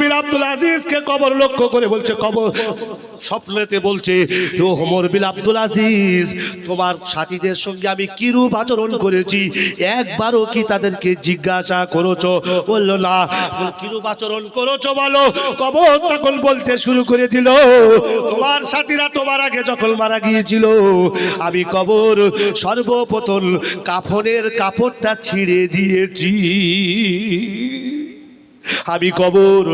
বিন আব্দুল আজিজকে কবর লক্ষ্য করে বলছে, কবর। স্বপ্নেতে বলছে, ও ওমর বিন আব্দুল আজিজ, তোমার সাথীদের সঙ্গে আমি কিরূপ আচরণ করেছি? একবারও কি তাদেরকে জিজ্ঞাসা করেছ? বলল, না। কিরূপ আচরণ করেছ বলো? কবর তখন বলতে শুরু করে দিল, তোমার সাথীরা তোমার আগে যখন মারা গিয়েছিল, আমি কবর সর্বপ্রথম কাফনের কাপড়টা ছিঁড়ে দিয়েছি। আমি কবর,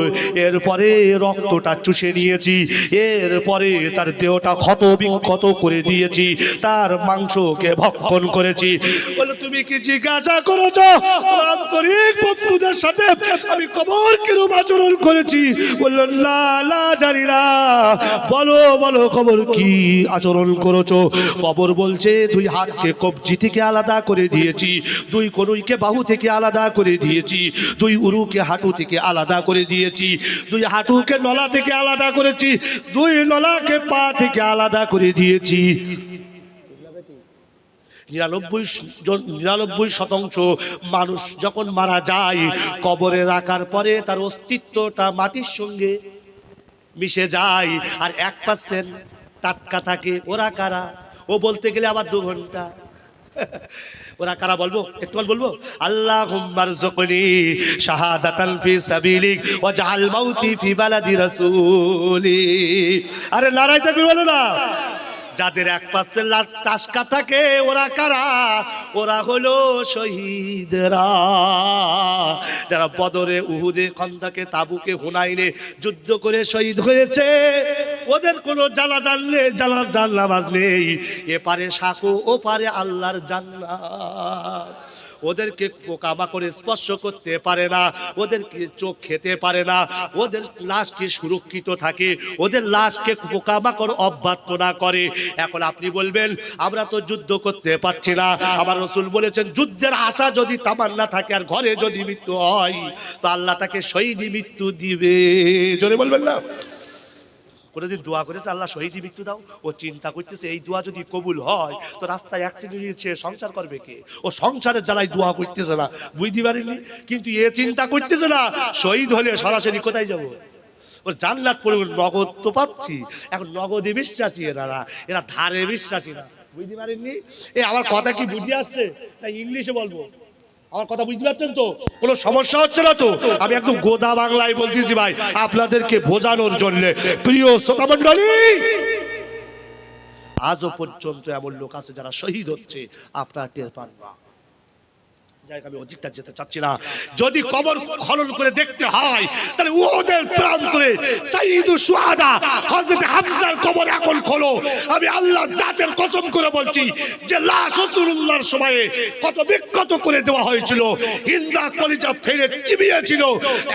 এরপরে রক্তটা চুষে নিয়েছি, এরপরে তার দেহটা ক্ষত বিক্ষত করে দিয়েছি, তার মাংসকে ভক্ষণ করেছি। বলে, তুমি কি জিজ্ঞাসা করেছ? আন্তরিক বন্ধুদের সাথে আমি কবর কিরূপ আচরণ করেছি? বলল, না না, জানি না। বলো বলো খবর কি আচরণ করেছ? কবর বলছে, দুই হাতকে কবজি থেকে আলাদা করে দিয়েছি, দুই কনুইকে বাহু থেকে আলাদা করে দিয়েছি, দুই উরুকে হাঁটু থেকে আলাদা করে দিয়েছি, দুই হাঁটুকে নলা থেকে আলাদা করেছি, দুই নলাকে পা থেকে আলাদা করে দিয়েছি। নিরানব্বই নিরানব্বই শতাংশ মানুষ যখন মারা যায় কবরে রাখার পরে তার অস্তিত্বটা মাটির সঙ্গে মিশে যায়, আর এক পার্সেন্ট টাটকা থাকে। ওরা কারা? ও বলতে গেলে আবার দু ঘণ্টা। ওরা কারা বলব? একটু বলব? আল্লাহ হুম্মার জকনি শাহাদাতান ফি সাবিলিক ওয়া জাআল মাউতি ফি বালাদি রাসূলি। আরে নারাই তাকবীর বলো না। যাদের এক পার্সেন্ট টাসকা থাকে, ওরা কারা? ওরা হলো শহীদরা। যারা বদরে উহুদে খন্দাকে তাবুকে হুনাইনে যুদ্ধ করে শহীদ হয়েছে ওদের কোনো জানা জানলে জানা জানলামাজ নেই। এপারে সাকু ও পারে আল্লাহর জান্নাত। ওদেরকে পোকামাকড়ে স্পর্শ করতে পারে না, ওদেরকে চোখ খেতে পারে না, ওদের লাশকে সুরক্ষিত থাকে, ওদের লাশকে পোকামাকড় অব্যাহত না করে। এখন আপনি বলবেন, আমরা তো যুদ্ধ করতে পারছি না। আমার রসুল বলেছেন, যুদ্ধের আশা যদি তামান্না থাকে আর ঘরে যদি মৃত্যু হয়, তো আল্লাহ তাকে শহীদি মৃত্যু দিবে। জোরে বলবেন না? কোনোদিন দোয়া করেছে, আল্লাহ শহীদি মৃত্যু দাও। ও চিন্তা করতেছে, এই দোয়া যদি কবুল হয়, তো রাস্তায় অ্যাক্সিডেন্ট হয়েছে সংসার করবে কে? ও সংসারের জ্বালায় দোয়া করতেছে না, বুঝতে পারিনি? কিন্তু এ চিন্তা করতেছে না, শহীদ হলে সরাসরি কোথায় যাব? ওর জান্নাত পড়ে নগদ তো পাচ্ছি। এখন নগদে বিশ্বাসী এরা এরা ধারে বিশ্বাসী না, বুঝতে পারেননি এ আমার কথা কি বুঝে আসছে? তাই ইংলিশে বলব। আমার কথা বুঝতে পারছেন তো? কোনো সমস্যা হচ্ছে না তো? আমি একদম গোদা বাংলায় বলতেছি ভাই, আপনাদেরকে বোঝানোর জন্য। প্রিয় শ্রোতা মণ্ডলী, আজও পর্যন্ত এমন লোক আছে যারা শহীদ হচ্ছে, আপনার টের পান না। হোক, আমি অধিকটা যেতে চাচ্ছি না। যদি কবর খনন করে দেখতে হয় তাহলে ওদের প্রান্তরে হামজার কবর এখন খোলো। আমি আল্লাহ জাতের কসম করে বলছি যে লাশ রাসূলুল্লাহর সময়ে কত বিক্ষত করে দেওয়া হয়েছিল হিন্দা কলিজা ফেলে চিবিয়েছিল।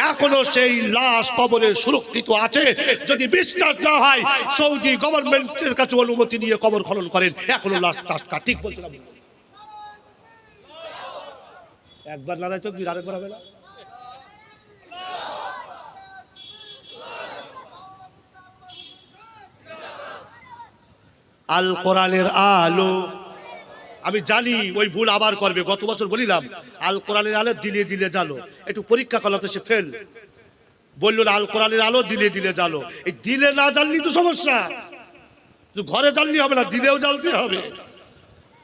এখনও সেই লাশ কবরে সুরক্ষিত আছে। যদি বিশ্বাস না হয় সৌদি গভর্নমেন্টের কাছে অনুমতি নিয়ে কবর খনন করেন। এখনও লাশ ঠিক বলছিলাম। একবার লড়াই তো আরেকবার হবে না? আল কোরআনের আলো। আমি জানি ওই ভুল আবার করবে, গত বছর বলিলাম, আল কোরআনের আলো দিলে দিলে জালো একটু পরীক্ষা করল তো সে ফেল বলল না, আল কোরআনের আলো দিলে দিলে জালো এই দিলে না জানলি তো সমস্যা। ঘরে জানলি হবে না, দিলেও জ্বালতে হবে।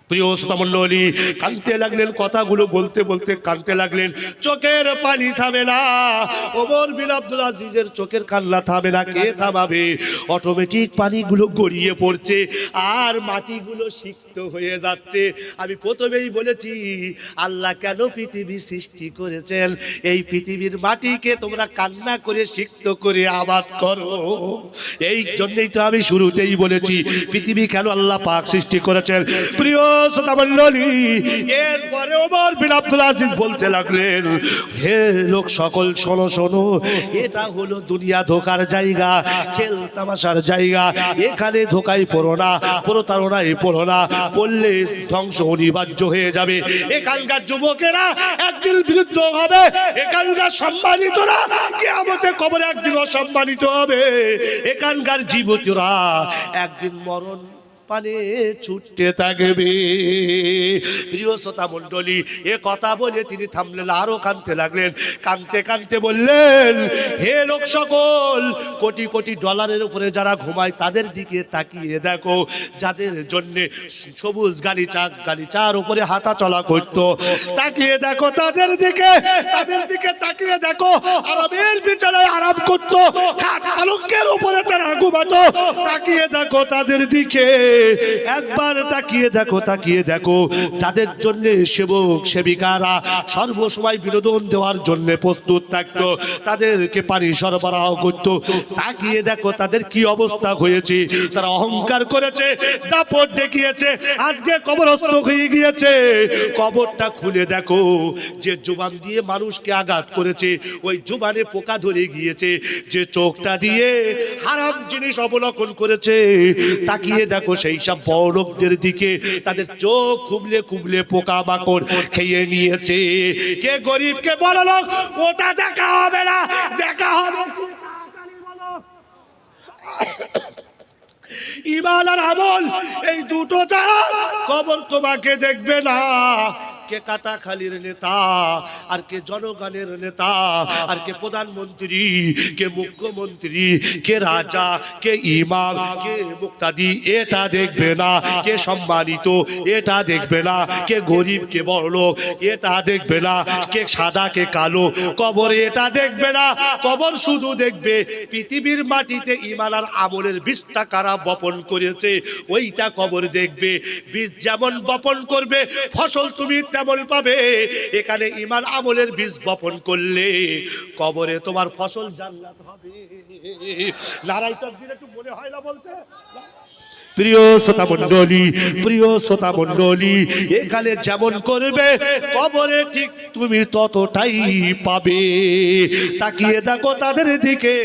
প্রিয় শ্রোতামণ্ডলী, কানতে লাগলেন কথাগুলো বলতে বলতে কানতে লাগলেন, চোখের পানি থামে না। ওমর বিন আব্দুল আজিজের চোখের কান্না থামে না, কে থামাবে? অটোমেটিক পানিগুলো গড়িয়ে পড়ছে, আর মাটিগুলো সিক্ত হয়ে যাচ্ছে। আমি প্রথমেই বলেছি, আল্লাহ কেন পৃথিবী সৃষ্টি করেছেন? এই পৃথিবীর মাটিকে তোমরা কান্না করে, সিক্ত করে আবাদ করো। এই জন্যই তো আমি শুরুতেই বলেছি, পৃথিবী কেন আল্লাহ পাক সৃষ্টি করেছেন? প্রিয় শ্রোতামণ্ডলী এরপরে ওমর বিন আব্দুল আজিজ বলতে লাগলেন, হে লোক, সকল শোনো শোনো, এটা হলো দুনিয়া ধোকার জায়গা, খেল তামাশার জায়গা। এখানে ধোকায় পড়ো না, প্রতারণায় পড়ো না পড়লে ধ্বংস অনিবার্য হয়ে যাবে। এখানকার যুবকেরা একদিন বিরুদ্ধ হবে, এখানকার সম্মানিতরা আমাদের কবরে একদিন অসম্মানিত হবে। এখানকার জীবতীরা একদিন মরণ পানে ছুটতে থাকবে। প্রিয় শ্রোতা মণ্ডলী, এ কথা বলে তিনি থামলেন, আরও কানতে লাগলেন। কানতে কানতে বললেন, হে লোক সকল, কোটি কোটি ডলারের উপরে যারা ঘুমায়, তাদের দিকে তাকিয়ে দেখো। যাদের জন্য সবুজ গালিচা গালিচার উপরে হাঁটা চলা করতো, তাকিয়ে দেখো, তাদের দিকে তাদের দিকে তাকিয়ে দেখো। আরামের বিছানায় আরাম করতো পালঙ্কের উপরে তারা ঘুমাতো, তাকিয়ে দেখো তাদের দিকে। একবার তাকিয়ে দেখো তাকিয়ে দেখো। যাদের জন্য সেবক, সেবিকারা সর্বসময় বিনোদন দেওয়ার জন্য প্রস্তুত থাকতো, তাদেরকে পানি সরবরাহ করতো। তাকিয়ে দেখো তাদের কি অবস্থা হয়েছে। তারা অহংকার করেছে, দাপট দেখিয়েছে, আজকে কবরস্থ হয়ে গিয়েছে। কবরটা খুলে দেখো, যে জুবান দিয়ে মানুষকে আঘাত করেছে, ওই জুবানে পোকা ধরে গিয়েছে। যে চোখটা দিয়ে হারাম জিনিস অবলোকন করেছে, তাকিয়ে দেখো সেই সব বড়কদের দিকে তাদের চোখ খুবলে খুবলে পোকা মাকড় খেয়ে নিয়েছে। কে গরিব, কে বড় লোক ওটা দেখা হবে না, দেখা হবে ইমান আর আমল, এই দুটো ছাড়া কবর তোমাকে দেখবে না। কে কাটা খালির নেতা, আর কে জনগণের নেতা, আর কে প্রধানমন্ত্রী, কে মুখ্যমন্ত্রী, কে রাজা, কে ইমাম, কে মুক্তাদি, এটা দেখবে না, কে সম্মানিত, এটা দেখবে না, কে গরিব, কে বড় লোক, এটা দেখবে না, কে সাদা, কে কালো, কবর এটা দেখবে না, কবর শুধু দেখবে, পৃথিবীর মাটিতে ইমান আর আমলের বীজটা কারা বপন করেছে, ওইটা কবর দেখবে, বীজ যেমন বপন করবে, ফসল তুমি তেমন পাবে। এখানে ইমান আমলের বীজ বপন করলে কবরে তোমার ফসল জান্নাত হবে। লড়াই তো একটু মনে হয় না বলতে? প্রিয় শ্রোতা মণ্ডলী, প্রিয় শ্রোতা মণ্ডলী, এখানে যেমন করবে, কবরে ঠিক তুমি ততটাই পাবে। তাকিয়ে দেখো তাদের দিকে,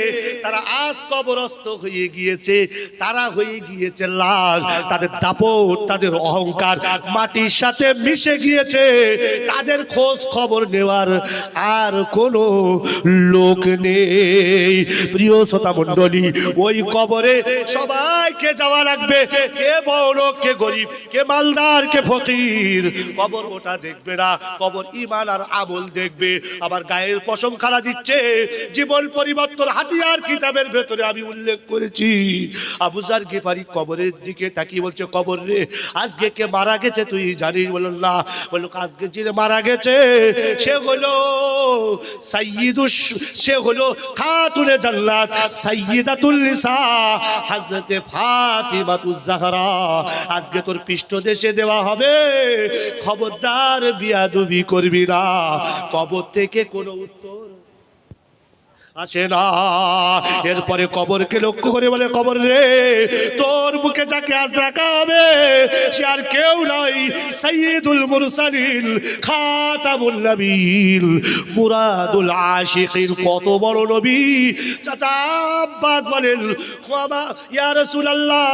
তারা আজ কবরস্থ হয়ে গিয়েছে, তারা হয়ে গিয়েছে লাশ তাদের দাপট, তাদের অহংকার মাটির সাথে মিশে গিয়েছে। তাদের খোঁজ খবর নেওয়ার আর কোনো লোক নেই। প্রিয় শ্রোতা মণ্ডলী, ওই কবরে সবাইকে যাওয়া লাগবে। কে বড়, কে গরিব, কে মালদার, কে ফকির। কবর ওটা দেখবে না, কবর ইমান আর আমল দেখবে। আবার গায়ের পশম খাড়া দিচ্ছে। জীবন পরিবর্তন হাতিয়ার কিতাবের ভেতরে আমি উল্লেখ করেছি। আবুজার গেপারি কবরের দিকে তাকিয়ে বলছে, কবর রে, আজকে কে মারা গেছে তুই জানিস? বলল, না। বলল, আজকে যে মারা গেছে, সে হলো সাইয়্যিদুস সে হলো খাতুনে জান্নাত সাইয়্যিদাতুল নিসা হযরতে ফাতিমাতুজ জাহরা, আজকে তোর পৃষ্ঠ দেশে দেওয়া হবে। খবরদার বিয়াদুবি করবি না। কবর থেকে কোনো উত্তর আসে না। এরপরে কবরকে লক্ষ্য করে বলে, কবর রে, তোর মুখে যাকে আজ রাখা হবে, সে আর কেউ নাই। সৈয়দুল মুরসালিন খাতামুল নবীল। মুরাদুল আশিকিন, কত বড় নবী। চাচা আব্বাস বলেন, বাবা, ইয়া রাসূলুল্লাহ,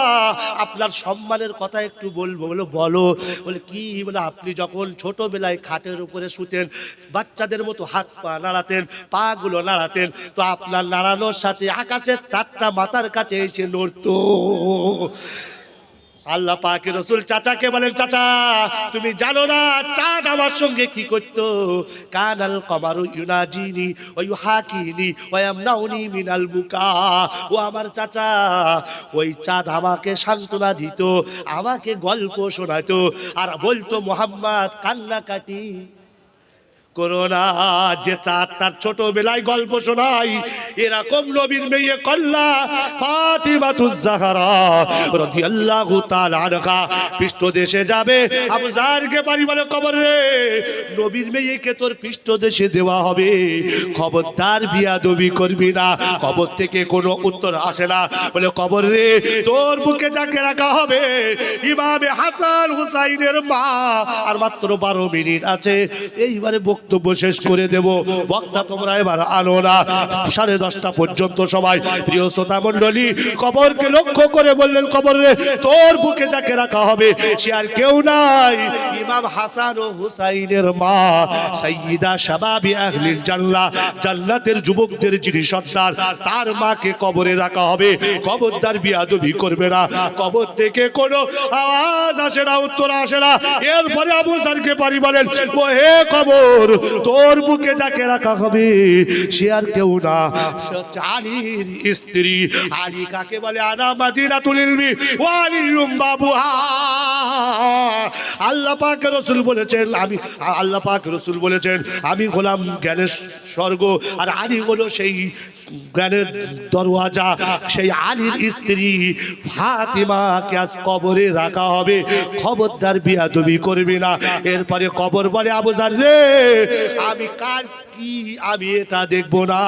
আপনার সম্মানের কথা একটু বলব। বলো বলো। বলে, কি? বলে, আপনি যখন ছোটবেলায় খাটের উপরে শুতেন, বাচ্চাদের মতো হাত পা নাড়াতেন, পা গুলো নাড়াতেন তো আপনার নাড়ানোর সাথে আকাশের চারটা মাথার কাছে এসে নড়তো আল্লাহ পাকে রসুল চাচাকে বলেন, চাচা, তুমি জানো না চাঁদ আমার সঙ্গে কি করতো? কানাল কমারু ইউনাজিনি ওই হাকিনি ওই আমনাউনি মিনাল বুকা। ও আমার চাচা, ওই চাঁদ আমাকে সান্ত্বনা দিত, আমাকে গল্প শোনাতো আর বলতো, মোহাম্মদ, কান্নাকাটি ছোটবেলায় গল্প শোনাই এরকম মেয়ে কল্লা যাবে কবর। তোর দেওয়া হবে। খবরদার করবি না। কবর থেকে কোনো উত্তর আসে না। বলে, কবর রে, তোর বুকে যাকে রাখা হবে, ইমামে হাসান হুসাইনের মা। আর মাত্র বারো মিনিট আছে। এইবারে বক্তৃতা বক্তব্য শেষ করে দেব। বক্তা তোমরা এবার আনো না। সাড়ে দশটা পর্যন্ত সময় প্রিয় শ্রোতা মণ্ডলী, কবরকে লক্ষ্য করে বললেন কবরে, তোর বুকে যাকে রাখা হবে, সে আর কেউ নাই। ইমাম হাসান ও হুসাইনের মা, সাইয়্যিদা শাবাবি আহলিল জান্নাহ, জান্নাতের যুবকদের যিনি সন্তান তার মাকে কবরে রাখা হবে। কবরদার বিয়াদবি করবে না। কবর থেকে কোনো আওয়াজ আসে না, উত্তর আসে না। এরপরে আবু জারকে পারি বলেন ও হে কবর তোর বুকে যাকে রাখা হবে, সে আর কেউ না। আলীর স্ত্রী আলী কাকে বলে? আনা মাদিনাতুল ইলমি ওয়া আলিয়ুম বাবুহা। আল্লাহ পাক রসুল বলেছেন, আমি, আল্লাহ পাক রসুল বলেছেন, আমি হলাম জ্ঞানের স্বর্গ, আর আলী হলো সেই জ্ঞানের দরওয়াজা, সেই আলীর স্ত্রী। ফাতিমাকে আজ কবরে রাখা হবে। খবরদার বিয়াদবি করবি না। এরপরে কবর বলে আবুজার রে। আমি কার কি? আমি এটা দেখব না।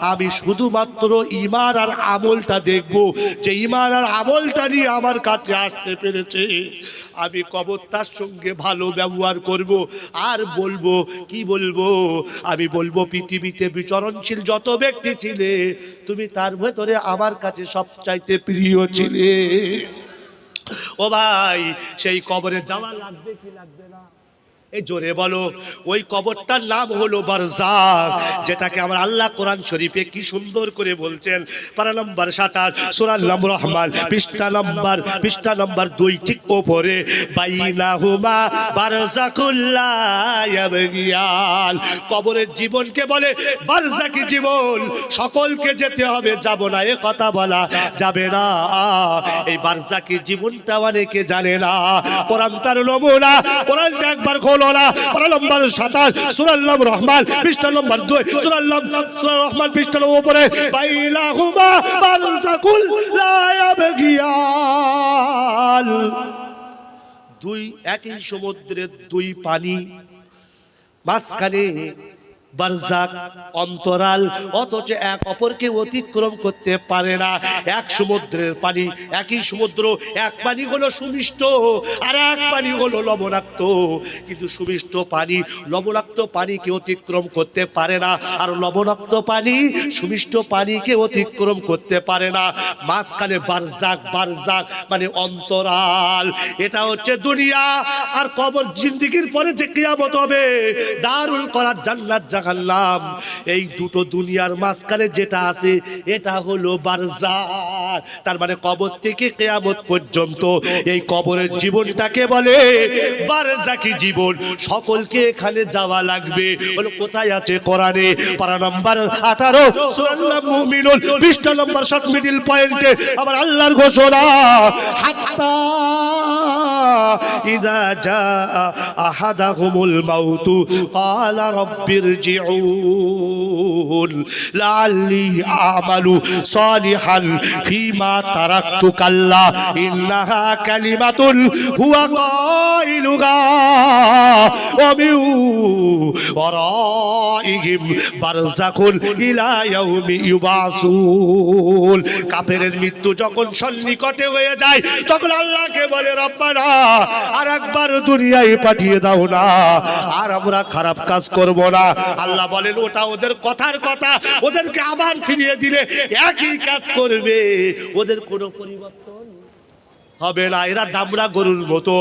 আমি শুধুমাত্র ইমান আর আমলটা দেখব। যে ইমান আর আমলটা নিয়ে আমার কাছে আসতে পেরেছে। আমি কবরটার সঙ্গে ভালো ব্যবহার করব। আর বলব, কি বলব? আমি বলব, পৃথিবীতে বিচরণশীল যত ব্যক্তি ছিলে, তুমি তার ভেতরে আমার কাছে সবচাইতে প্রিয় ছিলে। ও ভাই, সেই কবরে যাওয়া লাগবে কি লাগবে না? জোরে বলো, ওই কবরটার নাম হলো বারজাক, যেটাকে আমার আল্লাহ কোরআন শরীফে কি সুন্দর করে বলছেন। পারা নম্বর সাতাশ সুরাল নাম রহমান, পৃষ্ঠা নম্বর পৃষ্ঠা নম্বর দুই ঠিক ওপরে, বাইনাহুমা বারজাকুল্লাহ ইয়াবগিয়াল কবরের জীবনকে বলে বারজাকি জীবন, সকলকে যেতে হবে, যাব না, এ কথা বলা যাবে না। এই বারজাকি জীবনটা অনেকে জানে না। কোরআন তার নমুনা, কোরআনটা একবার খোলো। না পারা নম্বর সাতাশ সুরাল্লাম রহমান, পৃষ্ঠা নম্বর দুই, সুরাল নাম, সুরাল রহমান, পৃষ্ঠার উপরে উপরে বাইনাহুমা বারজাকুল লায়াব গিয়াল দুই, একই সমুদ্রের দুই পানি, মাঝখানে বারজাক, অন্তরাল, অথচ এক অপরকে অতিক্রম করতে পারে না। এক সমুদ্রের পানি, একই সমুদ্র, এক পানি হলো সুমিষ্ট আর এক পানি হলো লবণাক্ত। কিন্তু সুমিষ্ট পানি, লবণাক্ত পানিকে অতিক্রম করতে পারে না আর লবণাক্ত পানি, সুমিষ্ট পানিকে অতিক্রম করতে পারে না। মাঝখানে বারজাক বারজাক মানে অন্তরাল। এটা হচ্ছে দুনিয়া আর কবর জিন্দিগির পরে যে কিয়ামত হবে, দারুল করার জান্নাত জাহান্নাম এই দুটো দুনিয়ার মাঝখানে যেটা আছে, এটা হলো বারজাক তার মানে কবর থেকে কিয়ামত পর্যন্ত এই কবরের জীবনটাকে বলে বারজাকি জীবন। সকলকে এখানে যাওয়া লাগবে। বলো, কোথায় আছে কোরআনে? পারা নাম্বার আঠারো সুরাল্লাহ পৃষ্ঠা নম্বর সাত মিডিল পয়েন্টে আমার আল্লাহর ঘোষণা, হাত্তা ইদা আহাদাহুমুল মাউতু ক্বালা রাব্বিরজিউন লাআল্লি আমালু সালিহান ফিমা তারাকতু কাল্লা ইন্নাহা কালিমাতুন হুয়া قائلها ومن ورائهم برزخ إلى يوم يبعثون কাফেরের মৃত্যু যখন সন্নিকটে হয়ে যায় তখন আল্লাহকে বলে রব্বানা আর একবার দুনিয়ায় পাঠিয়ে দাও না আর আমরা খারাপ কাজ করব না আল্লাহ বলেন, ওটা ওদের কথার কথা। ওদেরকে আবার ফিরিয়ে দিলে একই কাজ করবে। ওদের কোনো পরিবর্তন হবে না। এরা দামড়া গরুর মতো।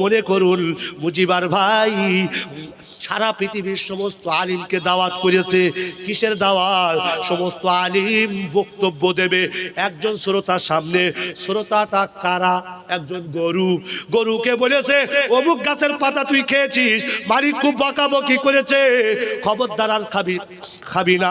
মনে করুন, মুজিবার ভাই সারা পৃথিবীর সমস্ত আলিমকে দাওয়াত করেছে। কিসের দাওয়াত? সমস্ত আলিম বক্তব্য দেবে। একজন শ্রোতার সামনে। শ্রোতাটা কারা? একজন গরু। গরুকে বলেছে, অমুক গাছের পাতা তুই খেয়েছিস বাড়ি খুব বকাবকি করেছে। খবরদার আর খাবি খাবি না।